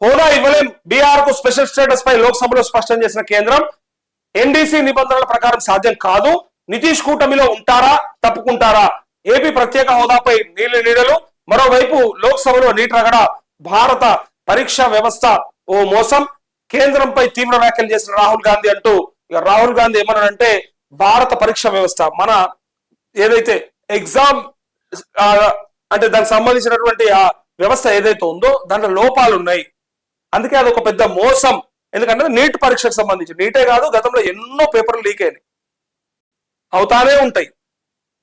హోదా ఇవ్వలేం. బీఆర్కు special status పై లోక్సభలో స్పష్టం చేసిన కేంద్రం ఎన్డీసీ నిబంధనల ప్రకారం సాధ్యం కాదు. నితీష్ కూటమిలో ఉంటారా? తప్పుకుంటారా? ఏపీ ప్రత్యేక హోదాపై నీళ్ళు నీడలు. మరోవైపు లోక్సభలో నీటరగడ భారత పరీక్ష వ్యవస్థ ఓ మోసం. కేంద్రంపై తీవ్ర వ్యాఖ్యలు చేసిన రాహుల్ గాంధీ అంటూ రాహుల్ గాంధీ ఏమన్నాడంటే భారత పరీక్ష వ్యవస్థ మన ఏదైతే ఎగ్జామ్ అంటే దానికి సంబంధించినటువంటి ఆ వ్యవస్థ ఏదైతే ఉందో దాంట్లో లోపాలు ఉన్నాయి అందుకే అది ఒక పెద్ద మోసం. ఎందుకంటే నీట్ పరీక్షకు సంబంధించి. నీటే కాదు గతంలో ఎన్నో పేపర్లు లీక్ అయినాయి. అవుతానే ఉంటాయి.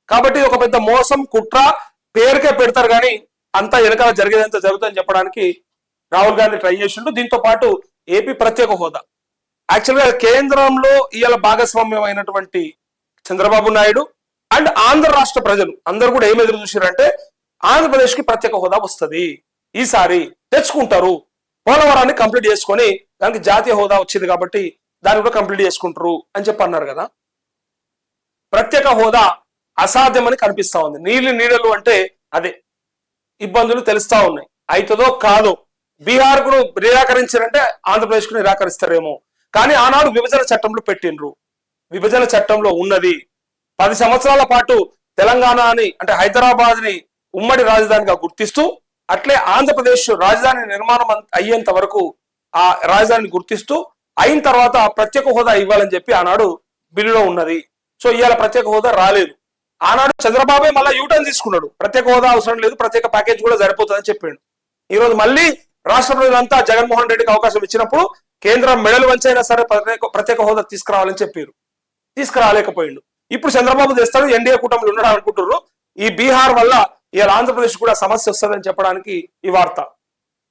కాబట్టి ఒక పెద్ద మోసం కుట్ర పేరుకే పెడతారు కానీ అంతా వెనకాల జరిగేదంతా జరుగుతుందని చెప్పడానికి రాహుల్ గాంధీ ట్రై చేసిండు. దీంతో పాటు ఏపీ ప్రత్యేక హోదా. యాక్చువల్గా కేంద్రంలో ఇవాళ భాగస్వామ్యం అయినటువంటి చంద్రబాబు నాయుడు అండ్ ఆంధ్ర రాష్ట్ర ప్రజలు అందరూ కూడా ఏం ఎదురు చూసారంటే ఆంధ్రప్రదేశ్కి ప్రత్యేక హోదా వస్తుంది. ఈసారి తెచ్చుకుంటారు. పోలవరాన్ని కంప్లీట్ చేసుకొని దానికి జాతీయ హోదా వచ్చింది కాబట్టి దాన్ని కూడా కంప్లీట్ చేసుకుంటారు అని చెప్పి అన్నారు కదా. ప్రత్యేక హోదా అసాధ్యమని కనిపిస్తా ఉంది. నీళ్ళు నీడలు అంటే అదే. ఇబ్బందులు తెలుస్తా ఉన్నాయి. అవుతుందో కాదో. బీహార్కు నిరాకరించారంటే ఆంధ్రప్రదేశ్కు నిరాకరిస్తారేమో. కానీ ఆనాడు విభజన చట్టంలో పెట్టిండ్రు. విభజన చట్టంలో ఉన్నది. పది సంవత్సరాల పాటు తెలంగాణ అని అంటే హైదరాబాద్ని ఉమ్మడి రాజధానిగా గుర్తిస్తూ అట్లే ఆంధ్రప్రదేశ్ రాజధాని నిర్మాణం అయ్యేంత వరకు ఆ రాజధానిని గుర్తిస్తూ అయిన తర్వాత ప్రత్యేక హోదా ఇవ్వాలని చెప్పి ఆనాడు బిల్లులో ఉన్నది. సో ఇవాళ ప్రత్యేక హోదా రాలేదు. ఆనాడు చంద్రబాబే మళ్ళీ యూటర్న్ తీసుకున్నాడు. ప్రత్యేక హోదా అవసరం లేదు ప్రత్యేక ప్యాకేజ్ కూడా సరిపోతుందని చెప్పాడు. ఈరోజు మళ్ళీ రాష్ట్ర ప్రజలంతా జగన్మోహన్ రెడ్డికి అవకాశం ఇచ్చినప్పుడు కేంద్రం మెడలు వంచైనా సరే ప్రత్యేక ప్రత్యేక హోదా తీసుకురావాలని చెప్పారు. తీసుకురాలేకపోయిండు. ఇప్పుడు చంద్రబాబు తెస్తాడు ఎన్డీఏ కూటమిలో ఉన్నాడు అనుకుంటున్నారు ఈ బీహార్ వల్ల ఇవాళ ఆంధ్రప్రదేశ్ కూడా సమస్య వస్తుందని చెప్పడానికి ఈ వార్త.